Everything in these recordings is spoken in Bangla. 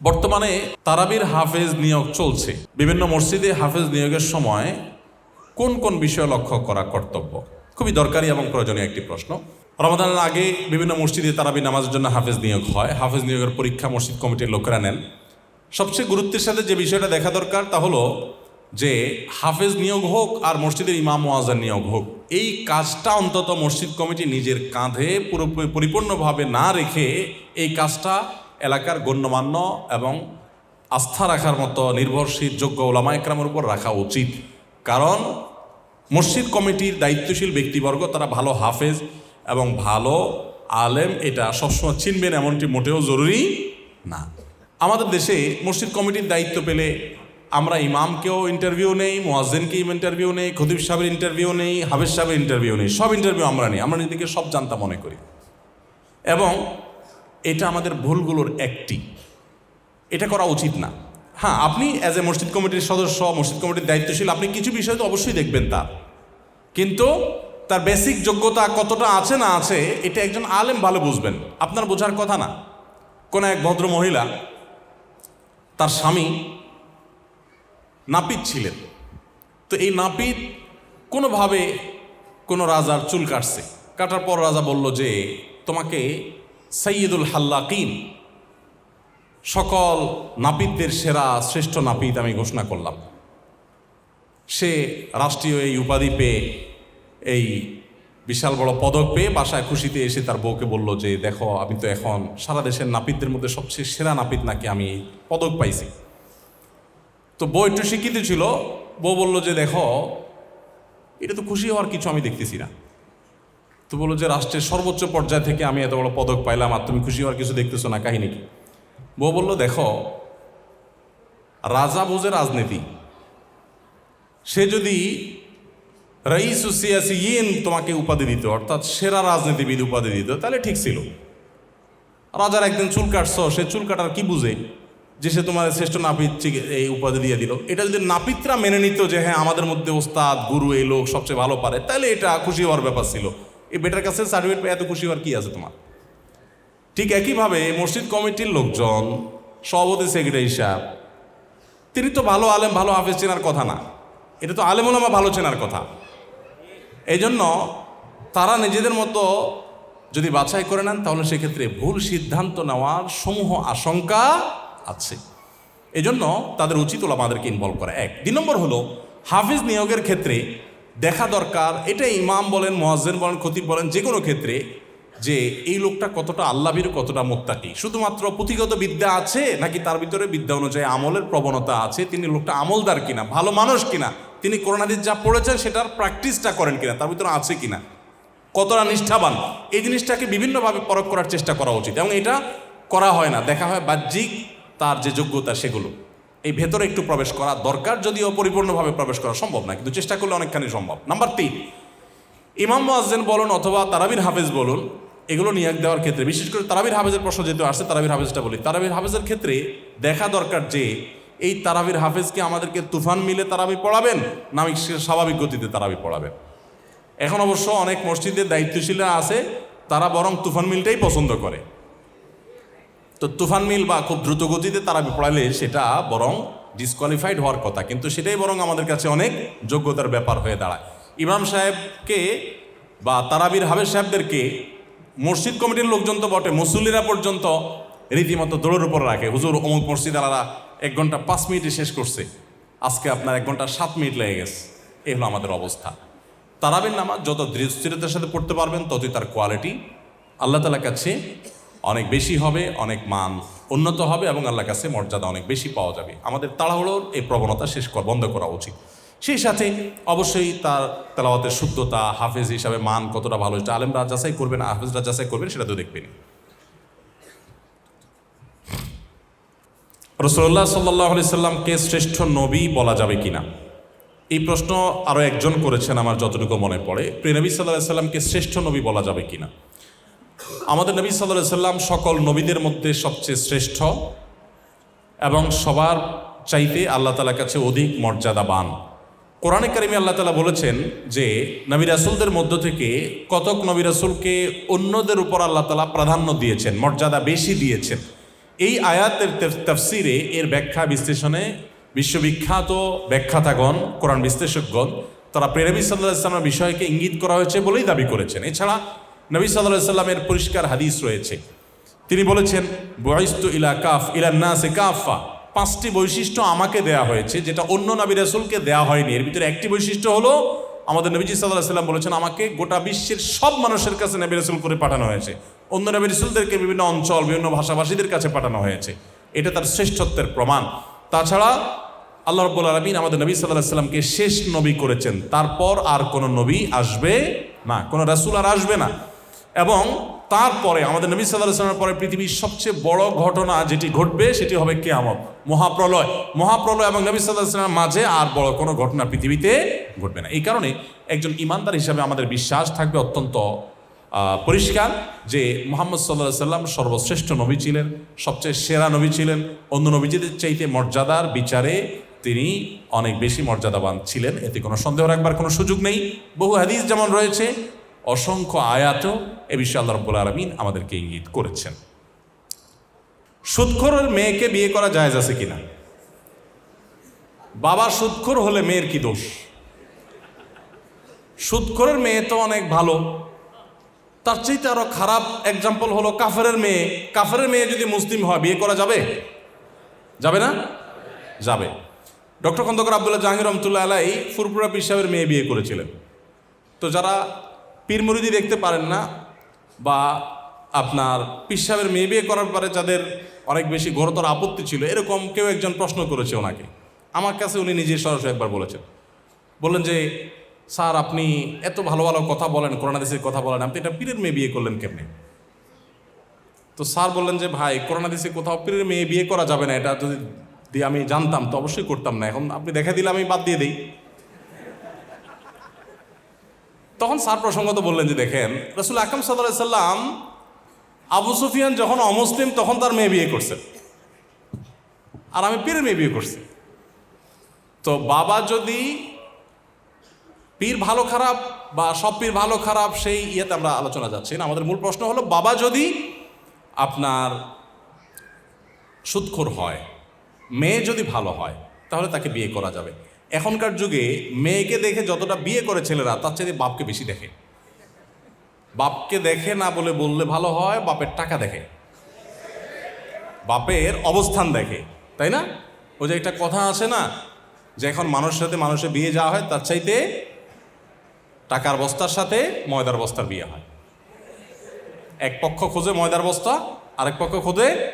বর্তমানে তারাবির হাফেজ নিয়োগ চলছে। বিভিন্ন মসজিদে হাফেজ নিয়োগের সময় কোন কোন বিষয় লক্ষ্য করা কর্তব্য? খুবই দরকারি এবং প্রয়োজনীয় একটি প্রশ্ন। রমাদানের আগে বিভিন্ন মসজিদে তারাবি নামাজের জন্য হাফেজ নিয়োগ হয়। হাফেজ নিয়োগের পরীক্ষা মসজিদ কমিটির লোকেরা নেন। সবচেয়ে গুরুত্বের সাথে যে বিষয়টা দেখা দরকার তা হলো যে হাফেজ নিয়োগ হোক আর মসজিদের ইমাম ওয়াজার নিয়োগ হোক, এই কাজটা অন্তত মসজিদ কমিটি নিজের কাঁধে পুরোপুরি পরিপূর্ণভাবে না রেখে এই কাজটা এলাকার গণ্যমান্য এবং আস্থা রাখার মতো নির্ভরশীল যোগ্য ওলামা একরামের উপর রাখা উচিত। কারণ মসজিদ কমিটির দায়িত্বশীল ব্যক্তিবর্গ, তারা ভালো হাফেজ এবং ভালো আলেম, এটা সবসময় চিনবেন, এমনটি মোটেও জরুরি না। আমাদের দেশে মসজিদ কমিটির দায়িত্ব পেলে আমরা ইমামকেও ইন্টারভিউ নেই মোয়াজ্জেনকে ইন্টারভিউ নেই, খতিব সাহেবের ইন্টারভিউ নেই, হাফেজ সাহেবের ইন্টারভিউ নেই, সব ইন্টারভিউ আমরা নেই, আমরা নিজেকে সব জানতা মনে করি। এবং এটা আমাদের ভুলগুলোর একটি। এটা করা উচিত না। হ্যাঁ আপনি অ্যাজ এ মসজিদ কমিটির সদস্য, মসজিদ কমিটির দায়িত্বশীল, আপনি কিছু বিষয় তো অবশ্যই দেখবেন তার। কিন্তু তার বেসিক যোগ্যতা কতটা আছে না আছে, এটা একজন আলেম ভালো বুঝবেন। আপনার বোঝার কথা না। কোন এক ভদ্র মহিলা, তার স্বামী নাপিত ছিলেন। তো এই নাপিত কোনোভাবে কোনো রাজার চুল কাটছে। কাটার পর রাজা বলল যে, তোমাকে সৈয়দুল হাল্লাকিন। সকল নাপিতদের সেরা শ্রেষ্ঠ নাপিত আমি ঘোষণা করলাম। সে রাষ্ট্রীয় এই উপাধি পেয়ে, এই বিশাল বড় পদক পেয়ে বাসায় খুশিতে এসে তার বউকে বলল যে, দেখো, আমি তো এখন সারা দেশের নাপিতদের মধ্যে সবচেয়ে সেরা নাপিত নাকি আমি পদক পাইছি। তো বউ একটু শিক্ষিত ছিল। বউ বলল যে, দেখো, এটা তো খুশি হওয়ার কিছু আমি দেখতেছি না। তো বলল যে রাষ্ট্রের সর্বোচ্চ পর্যায় থেকে আমি এত বড় পদক পাইলাম আর তুমি খুশি হওয়ার কিছু দেখতেছো না কাহিনী কি? বউ বলল, দেখো, রাজা বোঝে রাজনীতি। সে যদি রইস সিয়াসিন তোমাকে উপাধি দিত, অর্থাৎ সেরা রাজনীতিবিদ উপাধি দিত, তাহলে ঠিক ছিল। রাজার একদিন চুল কাটছ, সে চুল কাটার কি বুঝে? যে সে তোমার শ্রেষ্ঠ নাপিত এই উপাধি দিয়ে দিল। এটা যদি নাপিতরা মেনে নিত যে হ্যাঁ আমাদের মধ্যে ওস্তাদ, গুরু এই লোক সবচেয়ে ভালো পারে, তাহলে এটা খুশি হওয়ার ব্যাপার ছিল। এই বেটার কাছে সার্টিফিকেট পেয়ে এত খুশি হওয়ার কি আছে তোমার? ঠিক একইভাবে মসজিদ কমিটির লোকজন, সভাপতি, সেক্রেটারি সাহেব, তিনি তো ভালো আলেম, ভালো হাফেজ চেনার কথা না। এটা তো আলেম ওলামা ভালো চেনার কথা। এই জন্য তারা নিজেদের মতো যদি বাছাই করে নেন, তাহলে সেক্ষেত্রে ভুল সিদ্ধান্ত নেওয়ার সমূহ আশঙ্কা আছে। এজন্য তাদের উচিত হলো আমাদেরকে ইনভলভ করা। এক। দুই নম্বর হলো, হাফিজ নিয়োগের ক্ষেত্রে দেখা দরকার এটা ইমাম বলেন, মোয়াজ্জেন বলেন, খতিব বলেন যে কোনো ক্ষেত্রে যে এই লোকটা কতটা আল্লাভীর কতটা মোত্তাকি। শুধুমাত্র পুঁথিগত বিদ্যা আছে, নাকি তার ভিতরে বিদ্যা অনুযায়ী আমলের প্রবণতা আছে? তিনি লোকটা আমলদার কিনা, ভালো মানুষ কিনা? তিনি করোনাদির যা পড়েছেন, সেটার প্র্যাকটিসটা করেন কিনা, তার ভিতরে আছে কিনা? কতটা নিষ্ঠাবান? এই জিনিসটাকে বিভিন্নভাবে পরখ করার চেষ্টা করা উচিত। এবং এটা করা হয় না, দেখা হয় বাহ্যিক তার যে যোগ্যতা সেগুলো। এই ভেতরে একটু প্রবেশ করা দরকার, যদিও পরিপূর্ণভাবে প্রবেশ করা সম্ভব না, কিন্তু চেষ্টা করলে অনেকখানি সম্ভব। নাম্বার তিন, ইমাম মোয়াজ্জেন বলুন অথবা তারাবির হাফেজ বলুন, এগুলো নিয়োগ দেওয়ার ক্ষেত্রে, বিশেষ করে তারাবির হাফেজের প্রশ্ন যেহেতু আসছে, তারাবির হাফেজটা বলি। তারাবির হাফেজের ক্ষেত্রে দেখা দরকার যে, এই তারাবির হাফেজকে আমাদেরকে তুফান মিলে তারাবি পড়াবেন, না স্বাভাবিক গতিতে তারাবি পড়াবেন। এখন অবশ্য অনেক মসজিদের দায়িত্বশীলরা আছে, তারা বরং তুফান মিলটাই পছন্দ করে। তো তুফান মিল বা খুব দ্রুত গতিতে তারা পড়ালে সেটা বরং ডিসকোয়ালিফাইড হওয়ার কথা। কিন্তু সেটাই বরং আমাদের কাছে অনেক যোগ্যতার ব্যাপার হয়ে দাঁড়ায়। ইমাম সাহেবকে বা তারাবির হাবেজ সাহেবদেরকে মসজিদ কমিটির লোকজন তো বটে, মুসল্লিরা পর্যন্ত রীতিমতো দৌড়ের উপর রাখে। হুজুর অমুক মসজিদ আলারা এক ঘণ্টা পাঁচ মিনিটে শেষ করছে। আজকে আপনার এক ঘণ্টা সাত মিনিট লেগে গেছে। এই হলো আমাদের অবস্থা। তারাবির নামাজ যত দৃঢ়স্থিরতার সাথে পড়তে পারবেন, ততই তার কোয়ালিটি আল্লাহ তালার কাছে অনেক বেশি হবে, অনেক মান উন্নত হবে এবং আল্লাহর কাছে মর্যাদা অনেক বেশি পাওয়া যাবে। আমাদের তাড়াহুড়োর এই প্রবণতা শেষ বন্ধ করা উচিত। সেই সাথে অবশ্যই তার তেলাওয়াতের শুদ্ধতা, হাফেজ হিসাবে মান কতটা ভালো এটা আলেমরা যাচাই করবেন হাফেজরা যাচাই করবেন সেটা তো দেখবেন। রসল্লাহ সাল্লাহ সাল্লামকে শ্রেষ্ঠ নবী বলা যাবে কিনা? এই প্রশ্ন আরও একজন করেছেন, আমার যতটুকু মনে পড়ে। প্রিয়নবী সাল্লাহ সাল্লামকে শ্রেষ্ঠ নবী বলা যাবে কিনা? আমাদের নবী সাল্লাহ সাল্লাম সকল নবীদের মধ্যে সবচেয়ে শ্রেষ্ঠ এবং সবার চাইতে আল্লাহ তালার কাছে অধিক মর্যাদাবান। কোরআনে কারিমে আল্লাহ তালা বলেছেন যে, নবী রাসুলদের মধ্য থেকে কতক নবী রাসুলকে অন্যদের উপর আল্লাহ তালা প্রাধান্য দিয়েছেন, মর্যাদা বেশি দিয়েছেন। এই আয়াতের তফসিরে এর ব্যাখ্যা বিশ্লেষণে বিশ্ববিখ্যাত ব্যাখ্যাতাগণ, কোরআন বিশ্লেষকগণ, তারা প্রেরবী সাল্লাহ ইসলামের বিষয়কে ইঙ্গিত করা হয়েছে বলেই দাবি করেছেন। এছাড়া নবী সাল্লাহ সাল্লামের পরিষ্কার হাদিস রয়েছে। তিনি বলেছেন বয়স্তু ইলা কাফ, ইলা নাসে কাফা পাঁচটি বৈশিষ্ট্য আমাকে দেয়া হয়েছে, যেটা অন্য নবী রাসুলকে দেয়া হয়নি। এর ভিতরে একটি বৈশিষ্ট্য হলো, আমাদের নবীজি সাল্লাহ সাল্লাম বলেছেন, আমাকে গোটা বিশ্বের সব মানুষের কাছে নবী রাসূল করে পাঠানো হয়েছে। অন্য নবী রাসূলদেরকে বিভিন্ন অঞ্চল, বিভিন্ন ভাষাভাষীদের কাছে পাঠানো হয়েছে। এটা তার শ্রেষ্ঠত্বের প্রমাণ। তাছাড়া আল্লাহ রব্বুল আলমিন আমাদের নবী সাল্লাহ সাল্লামকে শেষ নবী করেছেন। তারপর আর কোনো নবী আসবে না, কোনো রাসূল আর আসবে না। এবং তারপরে, আমাদের নবী সাল্লাহ পরে পৃথিবীর সবচেয়ে বড় ঘটনা যেটি ঘটবে, সেটি হবে কেয়ামত, মহাপ্রলয়। মহাপ্রলয় এবং নবী সাল্লাহ সাল্লামের মাঝে আর বড় কোনো ঘটনা পৃথিবীতে ঘটবে না। এই কারণে একজন ইমানদার হিসাবে আমাদের বিশ্বাস থাকবে অত্যন্ত পরিষ্কার যে মোহাম্মদ সাল্লাহ সাল্লাম সর্বশ্রেষ্ঠ নবী ছিলেন, সবচেয়ে সেরা নবী ছিলেন, অন্য নবীজিদের চাইতে মর্যাদার বিচারে তিনি অনেক বেশি মর্যাদাবান ছিলেন। এতে কোনো সন্দেহ রাখবার কোনো সুযোগ নেই। বহু হাদিস যেমন রয়েছে অসংখ্য আয়াতও এ বিষয়ে আল্লাহ রব্বুল আলমিন আমাদেরকে ইঙ্গিত করেছেন। সুদখোরের মেয়েকে বিয়ে করা জায়েজ আছে কিনা? বাবা সুদখোর হলে মেয়ের কি দোষ? সুদখোরের মেয়ে তো অনেক ভালো। তার চাইতে আরও খারাপ এক্সাম্পল হলো কাফেরের মেয়ে। কাফেরের মেয়ে যদি মুসলিম হয়, বিয়ে করা যাবে? যাবে না? যাবে। ডক্টর খন্দকার আবদুল্লাহ জাহাঙ্গীর রহমতুল্লাহ আলাই ফুরপুরা পীর মেয়ে বিয়ে করেছিলেন। তো যারা পীর মুরিদি দেখতে পারেন না বা আপনার পীর সাহেবের মেয়ে বিয়ে করার পরে যাদের অনেক বেশি ঘোরতর আপত্তি ছিল, এরকম কেউ একজন প্রশ্ন করেছে ওনাকে। আমার কাছে উনি নিজে সরাসরি একবার বলেছেন। বললেন যে, স্যার, আপনি এত ভালো ভালো কথা বলেন করোনাদেশের কথা বলেন, আপনি এটা পীরের মেয়ে বিয়ে করলেন কেমনে? তো স্যার বললেন যে, ভাই করোনাদেশে কোথাও পীরের মেয়ে বিয়ে করা যাবে না, এটা যদি দিয়ে আমি জানতাম তো অবশ্যই করতাম না। এখন আপনি দেখা দিলে আমি বাদ দিয়ে দিই। তখন স্যার প্রসঙ্গত বললেন যে, দেখেন, রসুল আকরম সাল্লাহ সাল্লাম আবু সুফিয়ান যখন অমুসলিম, তখন তার মেয়ে বিয়ে করছেন আর আমি পীরের মেয়ে বিয়ে করছি। তো বাবা যদি পীর ভালো খারাপ বা সব পীর ভালো খারাপ, সেই ইয়েতে আমরা আলোচনা যাচ্ছি না। আমাদের মূল প্রশ্ন হলো, বাবা যদি আপনার সুৎখোর হয়, মেয়ে যদি ভালো হয়, তাহলে তাকে বিয়ে করা যাবে। এখনকার যুগে মেয়েকে দেখে যতটা বিয়ে করে ছেলেরা, তার চাইতে বাপকে বেশি দেখে। বাপকে দেখে না বলে বললে ভালো হয়, বাপের টাকা দেখে। বাপের অবস্থান দেখে, তাই না? ওই যে একটা কথা আছে না, যে এখন মানুষের সাথে মানুষের বিয়ে যাওয়া হয়, তার চাইতে টাকার বস্তার সাথে ময়দার বস্তার বিয়ে হয়। এক পক্ষ খোঁজে ময়দার বস্তা, আরেক পক্ষ খোঁজে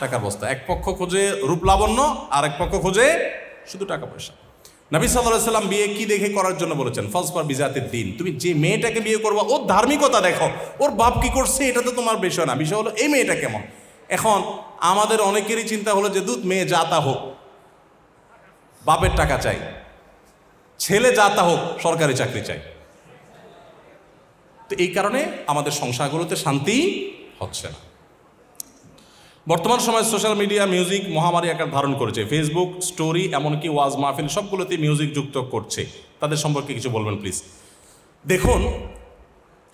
টাকার বস্তা। এক পক্ষ খোঁজে রূপ লাবণ্য আর এক পক্ষ খোঁজে শুধু টাকা পয়সা। নবী সাল্লাহ সাল্লাম বিয়ে কি দেখে করার জন্য বলেছেন? ফার্স্ট ফর বিজাতের দিন। তুমি যে মেয়েটাকে বিয়ে করবা, ওর ধার্মিকতা দেখো। ওর বাপ কি করছে, এটা তো তোমার বিষয় না। বিষয় হলো, এই মেয়েটা কেমন? এখন আমাদের অনেকেরই চিন্তা হলো যে, দুধ মেয়ে যাতা হোক, বাপের টাকা চাই। ছেলে যাতা হোক, সরকারি চাকরি চাই। তো এই কারণে আমাদের সংসারগুলোতে শান্তি হচ্ছে না। বর্তমান সময়ে সোশ্যাল মিডিয়া মিউজিক মহামারী আকার ধারণ করেছে। ফেসবুক স্টোরি এমনকি ওয়াজ মাহফিল সবগুলোতে মিউজিক যুক্ত করছে। তাদের সম্পর্কে কিছু বলবেন প্লিজ দেখুন,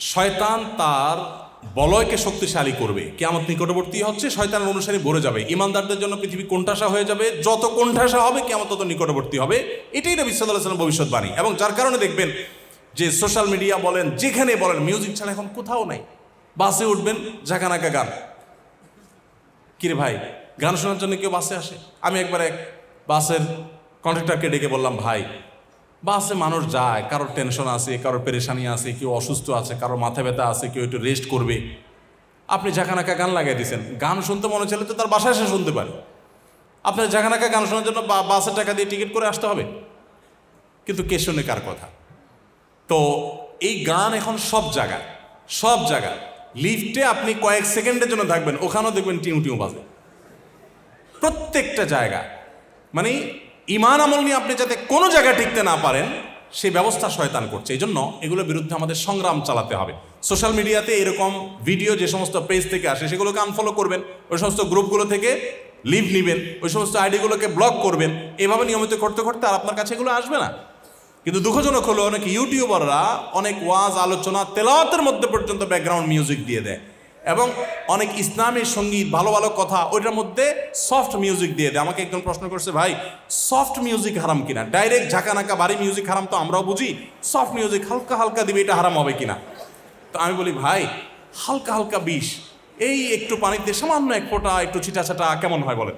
শয়তান তার বলয়কে শক্তিশালী করবে। কেমন নিকটবর্তী হচ্ছে, শয়তানের অনুসারী ভরে যাবে। ইমানদারদের জন্য পৃথিবী কোণঠাসা হয়ে যাবে। যত কোণঠাসা হবে কেমন তত নিকটবর্তী হবে। এটাই নবী সাল্লাহ সাল্লাম ভবিষ্যৎবাণী। এবং যার কারণে দেখবেন যে সোশ্যাল মিডিয়া বলেন যেখানে বলেন, মিউজিক ছাড়া এখন কোথাও নাই। বাসে উঠবেন, ঝাঁকানাকা গান। কিরে ভাই, গান শোনার জন্য কেউ বাসে আসে? আমি একবার এক বাসের কন্ট্রাক্টরকে ডেকে বললাম, ভাই, বাসে মানুষ যায়, কারোর টেনশন আছে, কারোর পেরেশানি আছে, কেউ অসুস্থ আছে, কারোর মাথা ব্যথা আছে, কেউ একটু রেস্ট করবে। আপনি ঝাঁকানাকা গান লাগাই দিয়েছেন গান শুনতে মনে চলে তো তার বাসায় এসে শুনতে পারে। আপনার ঝাঁকানাকা গান শোনার জন্য বা- বাসের টাকা দিয়ে টিকিট করে আসতে হবে। কিন্তু কে শুনে কার কথা? তো এই গান এখন সব জায়গায় সব জায়গায় লিফটে আপনি কয়েক সেকেন্ডের জন্য থাকবেন, ওখানেও দেখবেন টিউ টিউ বাজে। প্রত্যেকটা জায়গা। মানে ইমান আমল নিয়ে আপনি যাতে কোনো জায়গায় টিকতে না পারেন সেই ব্যবস্থা শয়তান করছে। এই জন্য এগুলোর বিরুদ্ধে আমাদের সংগ্রাম চালাতে হবে। সোশ্যাল মিডিয়াতে এরকম ভিডিও যে সমস্ত পেজ থেকে আসে, সেগুলোকে আনফলো করবেন। ওই সমস্ত গ্রুপগুলো থেকে লিভ নেবেন। ওই সমস্ত আইডিগুলোকে ব্লক করবেন। এভাবে নিয়মিত করতে করতে আর আপনার কাছে এগুলো আসবে না। কিন্তু দুঃখজনক হলো অনেক ইউটিউবাররা অনেক ওয়াজ, আলোচনা, তেলাওয়াতের মধ্যে পর্যন্ত ব্যাকগ্রাউন্ড মিউজিক দিয়ে দেয়। এবং অনেক ইসলামী সংগীত, ভালো ভালো কথা, ওইটার মধ্যে সফট মিউজিক দিয়ে দেয়। আমাকে একজন প্রশ্ন করছে, ভাই সফট মিউজিক হারাম কিনা? ডাইরেক্ট ঝাঁকানাকা বাড়ি মিউজিক হারাম তো আমরাও বুঝি। সফট মিউজিক হালকা হালকা দিবে, এটা হারাম হবে কিনা? তো আমি বলি, ভাই, হালকা হালকা বিষ। এই একটু পানিতে সামান্য এক ফোঁটা, একটু ছিটা ছাটা কেমন হয় বলেন?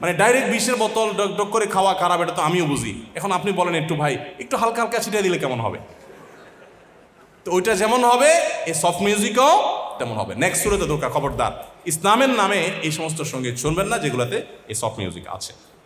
মানে ডাইরেক্ট বিষের বোতল ডক ডক করে খাওয়া খারাপ, এটা তো আমিও বুঝি। এখন আপনি বলেন একটু ভাই, একটু হালকা হালকা ছিটিয়ে দিলে কেমন হবে? তো ওইটা যেমন হবে, এই সফট মিউজিকও তেমন হবে। নেক্সট সুরেতে দরকার খবরদার। ইসলামের নামে এই সমস্ত সংগীত শুনবেন না যেগুলোতে এই সফট মিউজিক আছে।